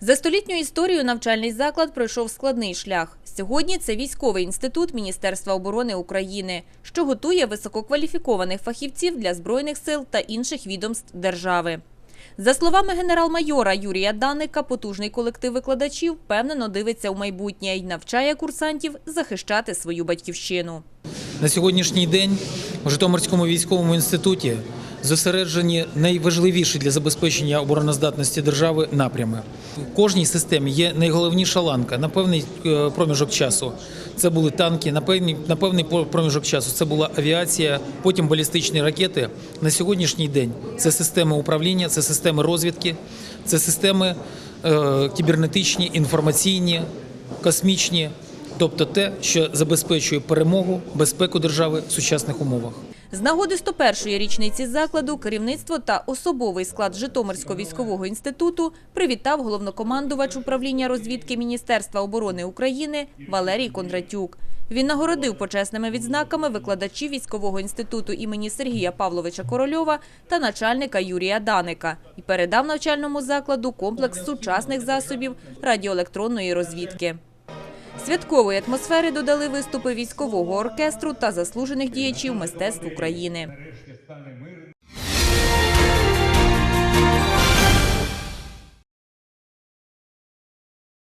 За столітню історію навчальний заклад пройшов складний шлях. Сьогодні це військовий інститут Міністерства оборони України, що готує висококваліфікованих фахівців для збройних сил та інших відомств держави. За словами генерал-майора Юрія Даника, потужний колектив викладачів впевнено дивиться у майбутнє і навчає курсантів захищати свою батьківщину. На сьогоднішній день у Житомирському військовому інституті зосереджені найважливіші для забезпечення обороноздатності держави напрями. В кожній системі є найголовніша ланка на певний е, проміжок часу. Це були танки, на певний, на певний проміжок часу це була авіація, потім балістичні ракети. На сьогоднішній день це системи управління, це системи розвідки, це системи е, кібернетичні, інформаційні, космічні. Тобто те, що забезпечує перемогу, безпеку держави в сучасних умовах. З нагоди 101-ї річниці закладу керівництво та особовий склад Житомирського військового інституту привітав головнокомандувач управління розвідки Міністерства оборони України Валерій Кондратюк. Він нагородив почесними відзнаками викладачів військового інституту імені Сергія Павловича Корольова та начальника Юрія Даника і передав навчальному закладу комплекс сучасних засобів радіоелектронної розвідки. Святкової атмосфери додали виступи військового оркестру та заслужених діячів мистецтв України.